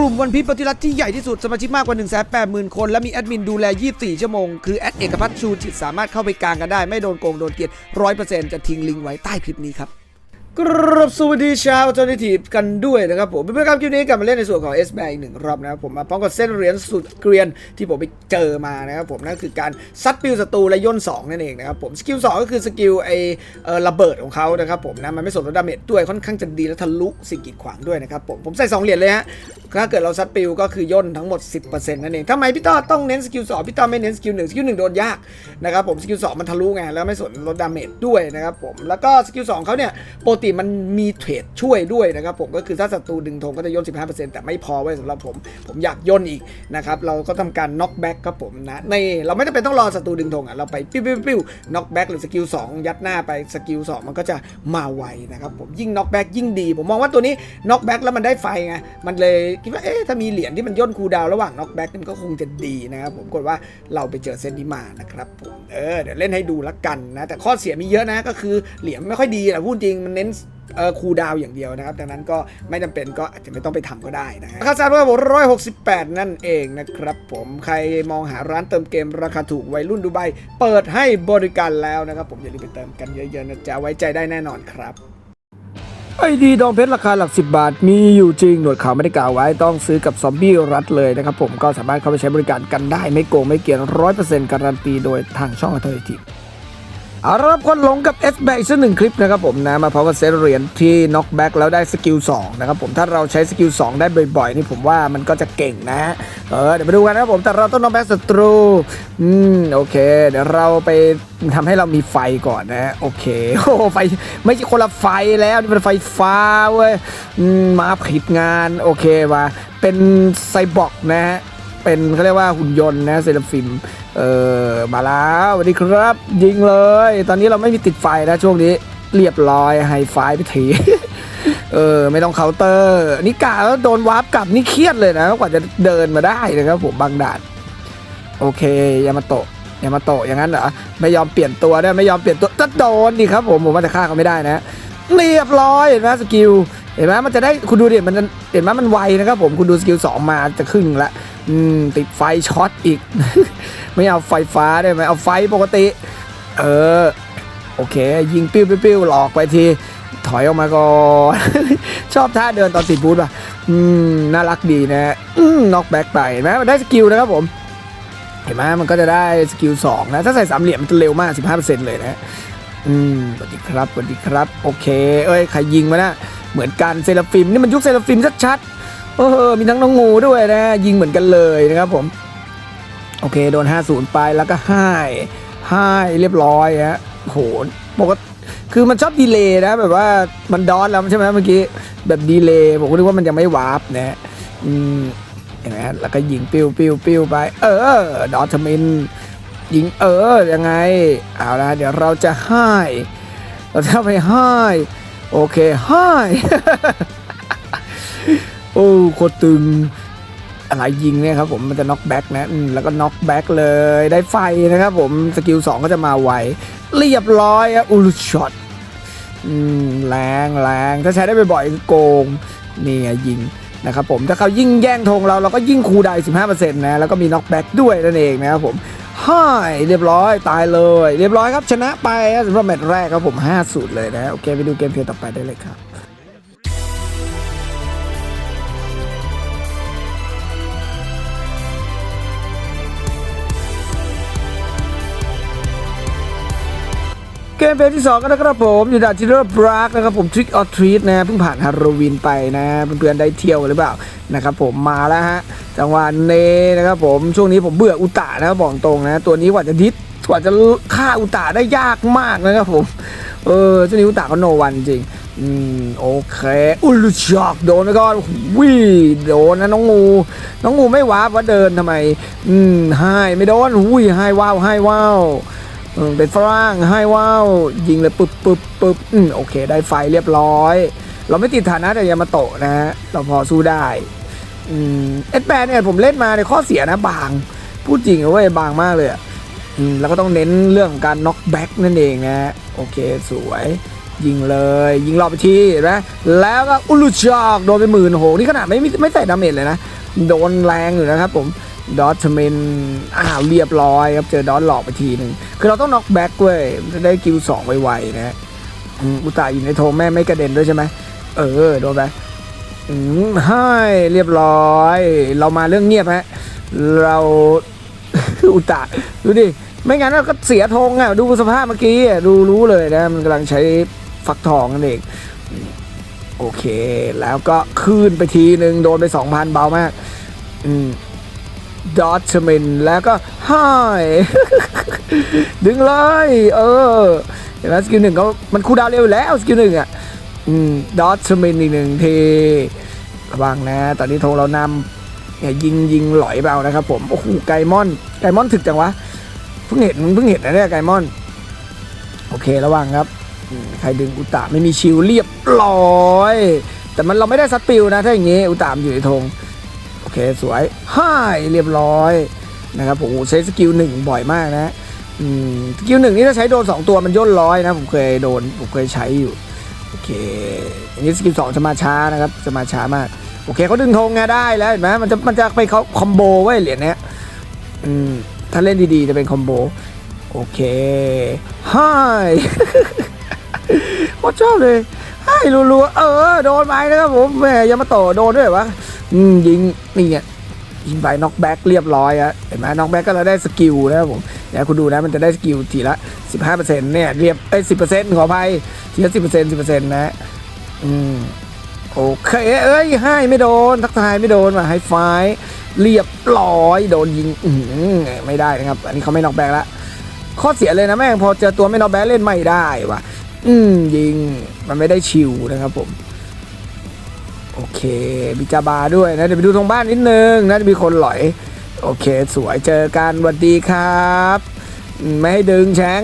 กลุ่มวันพีปฏิรัติที่ใหญ่ที่สุดสมาชิกมากกว่า 1 8 0 0 0 0 คน และมีแอดมินดูแล 24 ชั่วโมง คือแอดเอกพัฒน์ชูจิตสามารถเข้าไปกลางกันได้ ไม่โดนโกงโดนเกลียด100%จะทิ้งลิงก์ไว้ใต้คลิปนี้ครับ กราบสวัสดีชาวเจ้าหน้าที่กันด้วยนะครับผมเพื่อนๆครับคลิปนี้กลับมาเล่นในส่วนของ S แบอีกหนึ่งรอบนะครับผมมาพร้อมกับเส้นเหรียญสุดเกรียนที่ผมไปเจอมานะครับผมนั่นคือการซัดปิวศัตรูและย่น2นั่นเองนะครับผมสกิล2ก็คือสกิลไอระเบิดของเขานะครับผมนะมันไม่สนลดดาเมจด้วยค่อนข้างจะดีและทะลุสิ่งกีดขวางด้วยนะครับผมผมใส่2เหรียญเลยฮะถ้าเกิดเราซัดปิวก็คือย่นทั้งหมด 10%นั่นเองทำไมพี่ต้อต้องเน้นสกิล2พี่ต้อไม่เน้นสกิล1สกิล1โดนยากนะครับผมสกิล2มันทะลุไงแล้วไม่สนลดดาเมจด้วยนะครับผมแล้วก็สกิล2เขาเนี่ยปกติมันมีเทรดช่วยด้วยนะครับผมก็คือถ้าศัตรูดึงธงก็จะย่น 15%แต่ไม่พอไว้สำหรับผม ผมอยากย่นอีกนะครับ เราก็ทำการน็อกแบ็กครับผมนะในเราไม่จำเป็นต้องรอศัตรูดึงธงอะเราไปปิ้วปิ้วปิ้วน็อกแบ็กหรือสกิล2ยัดหน้าไปสกิล2มันก็จะมาไวนะครับผมยิ่งน็อกแบ็กยิ่งดี ผมมองว่าตัวนี้น็อกแบ็กแล้วมันได้ไฟไงมันเลยคิดว่าเอ๊ะถ้ามีเหรียญที่มันย่นคูดาวระหว่างน็อกแบ็กมันก็คงจะดีนะครับผมกดว่าเราไปเจอเส้นนี้มานะครับผมเออเดี๋ยวเล่นให้ดูละกันนะแต่ข้อเสียมีเยอะนะก็คือเหรียญไม่ค่อยดีแหละพูดจริงมันเน้น ครูดาวอย่างเดียวนะครับ ดังนั้นก็ไม่จำเป็นก็อาจจะไม่ต้องไปทำก็ได้นะฮะค่าซาร์เวอร์ผมร้อยหกสิบแปดนั่นเองนะครับ ผมใครมองหาร้านเติมเกมราคาถูกวัยรุ่นดูไบเปิดให้บริการแล้วนะครับ ผมอย่าลืมไปเติมกันเยอะๆนะจ๊ะไว้ใจได้แน่นอนครับไอดีดองเพชรราคาหลัก 10 บาท มีอยู่จริง หนวดขาวไม่ได้กล่าวไว้ต้องซื้อกับซอมบี้รัดเลยนะครับผมก็สามารถเข้าไปใช้บริการกันได้ไม่โกงไม่เกี่ยนร้อยเปอร์เซ็นต์การันตีโดยทางช่องอัตโนมัติ เอาละครับคนหลงกับ S b a c อีกสักหนึ่งคลิปนะครับผมนะมาพร้อมกับเซตเหรียญที่น็อกแบ็กแล้วได้สกิล2นะครับผมถ้าเราใช้สกิล2ได้บ่อยๆ นี่ผมว่ามันก็จะเก่งนะเออเดี๋ยวมาดูกันนะครับผมแต่เราต้องน็อกแบ็กศัตรูอืมโอเค เดี๋ยวเราไปทำให้เรามีไฟก่อนนะโอเคโอ้ไฟไม่ใช่คนละไฟแล้วนี่เป็นไฟฟ้าเว้ยมาผิดงานโอเคว่ะเป็นไซบอร์กนะฮะ เป็นเขาเรียกว่าหุ่นยนต์นะเซราฟิมเออมาแล้วสวัสดีครับ ยิงเลย ตอนนี้เราไม่มีติดไฟนะช่วงนี้เรียบร้อยไฮไฟไปทีเออไม่ต้องเคาน์เตอร์นี่กะแล้วโดนวาร์ปกลับนี่เครียดเลยนะกว่าจะเดินมาได้นะครับผมบางด่านโอเคยามาโตะยามาโตะอย่างนั้นเหรอไม่ยอมเปลี่ยนตัวได้ไม่ยอมเปลี่ยนตัวจะโดนดิครับผมผมว่าจะฆ่าเขาไม่ได้นะเรียบร้อยเห็นไหมสกิลเห็นไหมมันจะได้คุณดูเดิมันเห็นไหมมันไวนะครับผมคุณดูสกิลสองมาจะครึ่งละ อืมติดไฟช็อตอีก ไม่เอาไฟฟ้าได้ไหมเอาไฟปกติ เออ โอเค ยิงปิ้วปิ้วหลอกไปทีถอยออกมาก่อนชอบท่าเดินตอนติดบูธป่ะ อืม น่ารักดีนะอืมน็อกแบ็กไปเห็นไหมมันได้สกิลนะครับผม เห็นไหมมันก็จะได้สกิลสองนะ ถ้าใส่สามเหลี่ยมมันจะเร็วมาก 15%เลยนะอืมสวัสดีครับสวัสดีครับ โอเค เอ้ย ใครยิงมานะ เหมือนกันเซราฟิม นี่มันยุคเซราฟิมชัดๆ เออมีทั้งน้องงูด้วยนะ ยิงเหมือนกันเลยนะครับผมโอเคโดน 50 ไปแล้วก็ให้ให้เรียบร้อยฮะโหปกติคือมันชอบดีเลย์นะ แบบว่ามันดอนแล้วใช่ไหมเมื่อกี้แบบดีเลย์ผมก็นึกว่ามันยังไม่วาร์ปนะอืมเห็นไหมฮะแล้วก็ยิงปิ้วปิ้วปิ้วไป เออ ดอทมิน ยิงเออยังไง เอาละเดี๋ยวเราจะให้เราจะไปให้โอเคให้ อ้โคตรตึงอะไรยิงเนี่ยครับผมมันจะน็อกแบ็กนะแล้วก็น็อกแบ็กเลยได้ไฟนะครับผมสกิล2ก็จะมาไวเรียบร้อยอะอูลช็อตแรงแรงถ้าใช้ได้บ่อยๆคือโกงนี่ยิงนะครับผมถ้าเขายิ่งแย่งธงเราเราก็ยิ่งคูลดาวน์15%นะแล้วก็มีน็อกแบ็กด้วยนั่นเองนะครับผมฮ่ายเรียบร้อยตายเลย เรียบร้อยครับชนะไปสำหรับแมตช์แรกครับผม5สูตรเลยนะโอเคไปดูเกมเพลย์ต่อไปได้เลยครับ เกมเพลย์ที่2กันนะครับผมอยู่ด่านจิโร่บรักนะครับผมทริกออทรีตนะเพิ่งผ่านฮาโลวีนไปนะเพื่อนๆได้เที่ยวหรือเปล่านะครับผมมาแล้วฮะจังหวะเนนะครับผมช่วงนี้ผมเบื่ออุตะนะบอกตรงนะ ตัวนี้กว่าจะดิสกว่าจะฆ่าอุตะได้ยากมากนะครับผมเออช่วงนี้อุตะเขาโนวันจริงอืมโอเคอุลุช็อกโดนไปก่อนวิโดนนะน้องงู น้องงูไม่ว้าว่าเดินทำไม อืมให้ไม่โดนอุ้ยให้ว้าวให้ว้าวเออ เป็นฝรั่งให้ว้าว ยิงเลยปึ๊บปึ๊บปึ๊บอืมโอเค ได้ไฟเรียบร้อย เราไม่ติดฐานะแต่ยามาโตะนะฮะเราพอสู้ได้อืมเอสแปนเนี่ยผมเล่นมาในข้อเสียนะบาง พูดจริงเว้ยบางมากเลยอะอืมแล้วก็ต้องเน้นเรื่องของการน็อกแบ็กนั่นเองนะ โอเคสวย ยิงเลย ยิงรอบไปทีนไหมแล้วก็อุลุชอกโดนไปหมื่นโหนี่ขนาดไม่ไม่ไม่ใส่ดาเมจเลยนะ โดนแรงอยู่นะครับผม ดอทเมนอ้าวเรียบร้อยครับเจอดอทหลอกไปทีหนึ่งคือเราต้องน็อกแบ็กเว้ยจะได้คิวสองไวๆนะฮะอุตาอยู่ในโทแม่ไม่กระเด็นด้วยใช่ไหมเออโดนไปอืมให้เรียบร้อย เรามาเรื่องเงียบฮะเราอุตาดูดิไม่งั้นเราก็เสียธงอะดูสภาพเมื่อกี้ดูรู้เลยนะมันกำลังใช้ฟักทองนั่นเองโอเค แล้วก็คืนไปทีหนึ่งโดนไป2,000เบามาก อืม ดอทเมนแล้วก็ไฮดึงเลย เออเห็นไหมสกิลหนึ่งเขามันคูดาวเร็วแล้วสกิลหนึ่งอะดอทเมนอีกหนึ่งทีระวังนะ ตอนนี้ธงเรานำเนี่ยยิงยิงหลอยเบานะครับผม โอ้โหไกมอน ไกมอนถึกจังวะ เพิ่งเห็นเพิ่งเห็นนะเนี่ยไกมอน โอเคระวังครับ ใครดึงอุตตะไม่มีชิวเรียบร้อย แต่มันเราไม่ได้ซัดปิวนะ ถ้าอย่างงี้ อุตตะมันอยู่ในธง อเคสวยฮ่ายเรียบร้อยนะครับผมใช้สกิลหนึ่งบ่อยมากนะอืมสกิลหนึ่งนี่ถ้าใช้โดนสองตัวมันย่นร้อยนะ ผมเคยโดน ผมเคยใช้อยู่ โอเคอันนี้สกิลสองจะมาช้านะครับ จะมาช้ามาก โอเคเขาดึงธงไงได้แล้วเห็นไหมมันจะมันจะไปเขาคอมโบไว้เหรียญเนี้ยอืมถ้าเล่นดีๆ จะเป็นคอมโบ โอเคไฮโคตรชอบเลยไฮรัวๆเออ โดนไปนะครับผมแหมยามาโตะโดนด้วยวะ อืมยิงนี่ไงยิงไปน็อกแบ็กเรียบร้อยอะเห็นไหมน็อกแบ็กก็เราได้สกิลนะครับผมเดี๋ยวคุณดูนะมันจะได้สกิลทีละ 15%เนี่ยเรียบไอสิบเปอ้ย10%ขออภัยทีละ10% 10%นะอืมโอเคเอ้ยให้ไม่โดน ทักทายไม่โดนว่ะไฮไฟเรียบร้อยโดนยิงอืไม่ได้นะครับ อันนี้เขาไม่น็อกแบ็กละข้อเสียเลยนะแม่งพอเจอตัวไม่น็อกแบ็กเล่นไม่ได้ว่ะ อืมยิงมันไม่ได้ชิวนะครับผม โอเคมีจาบาด้วยนะ เดี๋ยวไปดูตรงบ้านนิดนึงนะจะมีคนหลอย โอเค สวยเจอกันสวัสดีครับ ไม่ให้ดึงแชง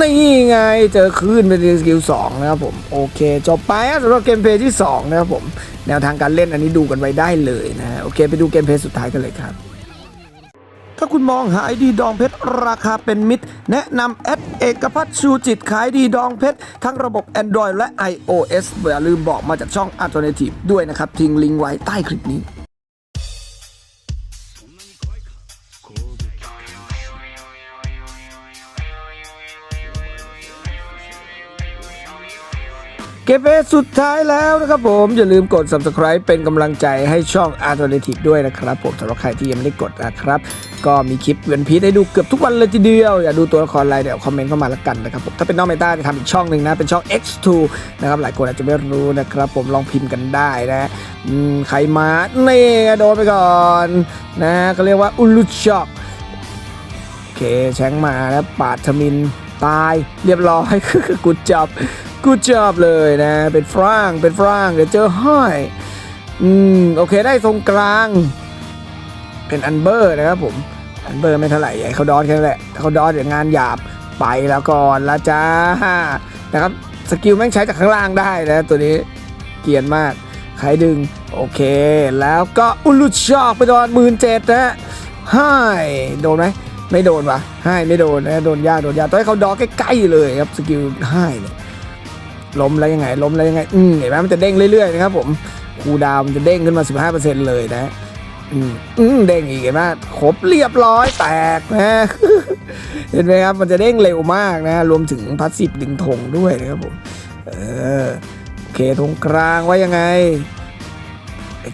นี่ไง เจอคลื่นเป็นสกิลสองนะครับผม โอเค จบไปสำหรับเกมเพย์ที่ 2 นะครับผม แนวทางการเล่นอันนี้ดูกันไว้ได้เลยนะ โอเค ไปดูเกมเพย์สุดท้ายกันเลยครับ ถ้าคุณมองหาไอดีดองเพชรราคาเป็นมิตร แนะนำแอดเอกพัฒน์ชูจิตขายดีดองเพชร ทั้งระบบ Android และ iOS อย่าลืมบอกมาจากช่อง Alternative ด้วยนะครับ ทิ้งลิงก์ไว้ใต้คลิปนี้เก็บเวสุดท้ายแล้วนะครับผมอย่าลืมกด subscribe เป็นกำลังใจให้ช่อง Alternative ด้วยนะครับผมสำหรับใครที่ยังไม่ได้กดนะครับ ก็มีคลิปเวนพีให้ดูเกือบทุกวันเลยทีเดียว อย่าดูตัวละครอะไรเดี๋ยวคอมเมนต์เข้ามาล้วกันนะครับผมถ้าเป็นน้องเมตาจะทำอีกช่องหนึ่งนะ เป็นช่อง X2 นะครับหลายคนอาจจะไม่รู้นะครับ ผมลองพิมพ์กันได้นะอืมใครมาเน่โดนไปก่อนนะก็เรียกว่าอุลุช็อกโอเคแชงมาแล้วปาดทมินตายเรียบร้อยกูจับกูจับเลยนะ เป็นฟร่างเป็นฟร่างเดี๋ยวเจอห้อยอืมโอเคได้ตรงกลางเป็นอันเบอร์นะครับผม อันเบอร์ไม่เท่าไหร่ใหญ่เขาดอดแค่นั้นแหละถ้าเขาดอดเดี๋ยวงานหยาบไปแล้วก่อนละจ้านะครับสกิลแม่งใช้จากข้างล่างได้นะตัวนี้เกียนมากใครดึง โอเค แล้วก็อุลุชอกไปโดนหมื่นเจ็ดนะห้ายโดนไหมไม่โดนวะให้ไม่โดนนะโดนยากโดนยากตองให้เขาดอใกล้ๆเลยครับสกิลให้เนี่ยล้มแล้วยังไงล้มแล้วยังไงอืมเห็นไหมมันจะเด้งเรื่อยๆนะครับผมคูดาวมันจะเด้งขึ้นมา 15%เลยนะ อืมเด้งอีกเห็นไหมครบเรียบร้อยแตกนะเห็นไหมครับ มันจะเด้งเร็วมากนะ รวมถึงพาสซีฟดึงธงด้วยนะครับผมเออโอเคตรงกลางว่ายังไง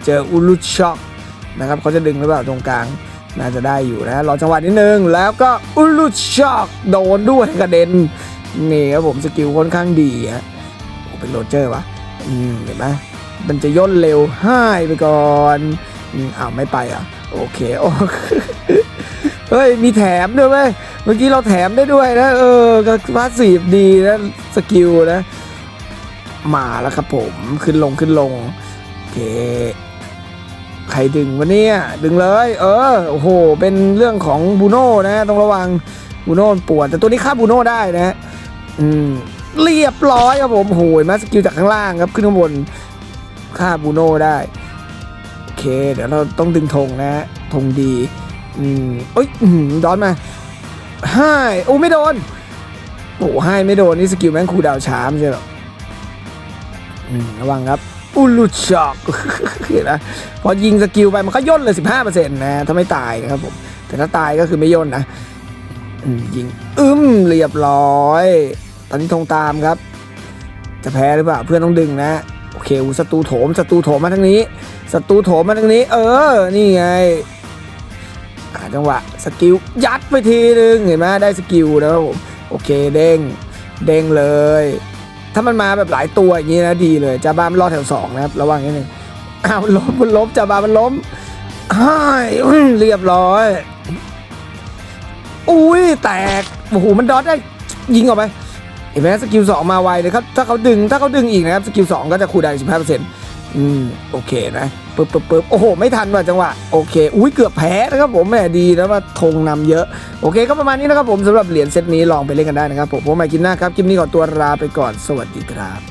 เจออุลุช็อกนะครับเขาจะดึงหรือเปล่าตรงกลางน่าจะได้อยู่นะรอจังหวะนิดนึง แล้วก็อุลุช็อกโดนด้วยกระเด็นนี่ครับผมสกิลค่อนข้างดีฮะเป็นโรเจอร์วะอืมเห็นไหมมันจะย่นเร็วให้ไปก่อน อ้าวไม่ไปอะ โอเคโอ้เฮ้ย มีแถมด้วยเว้ยเมื่อกี้เราแถมได้ด้วยนะ เออก็พาสซีฟดีนะ สกิลนะ มาแล้วครับผมขึ้นลงขึ้นลง โอเค ใครดึงวะเนี่ย ดึงเลย เออ โอ้โห เป็นเรื่องของบูโน่นะ ต้องระวังบูโน่ปวด แต่ตัวนี้ฆ่าบูโน่ได้นะ อืม เรียบร้อยครับผมโอ้โหมาสกิลจากข้างล่างครับ ขึ้นข้างบนฆ่าบูโน่ได้ เค เดี๋ยวเราต้องดึงธงนะธงดี อืมเอ้ยอื้อหือดอนมาให้โอ้ไม่โดนโอ้ให้ไม่โดน นี่สกิลแม่งคูดาวช้าไม่ใช่หรออืมระวังครับ อุลุช็อกเห็นไหมพอยิงสกิลไปมันก็ย่นเลย 15%นะถ้าไม่ตายนะครับผม แต่ถ้าตายก็คือไม่ย่นนะยิง อึ้มเรียบร้อย ตอนนี้ธงตามครับ จะแพ้หรือเปล่า เพื่อนต้องดึงนะ โอเคอูศัตรูโถมศัตรูโถมมาทางนี้ศัตรูโถมมาทางนี้ เออ นี่ไงจังหวะสกิลยัดไปทีนึงเห็นไหมได้สกิลแล้วผมโอเคเด้งเด้งเลย ถ้ามันมาแบบหลายตัวอย่างนี้นะดีเลยจาบ้ามันรอดแถวสองนะครับระวังนิดนึงอ้าวมันล้มมันล้มจาบ้ามันล้มฮ้ยเรียบร้อย อุ้ยแตกโอ้โหมันดอทได้ยิงออกไป เห็นไหมสกิลสองมาไวเลยครับ ถ้าเขาดึงถ้าเขาดึงอีกนะครับ สกิลสองก็จะคูลดาวน์สิบห้าเปอร์เซ็นต์อืมโอเคนะปึ๊บปึ๊บปึ๊บโอ้โห ไม่ทันว่ะจังหวะ โอเค อุ้ยเกือบแพ้นะครับผมแหมดีแล้วว่าธงนำเยอะ โอเค ก็ประมาณนี้นะครับผมสำหรับเหรียญเซตนี้ลองไปเล่นกันได้นะครับผมผมหม่กินหน้าครับคลิปนี้ขอตัวลาไปก่อนสวัสดีครับ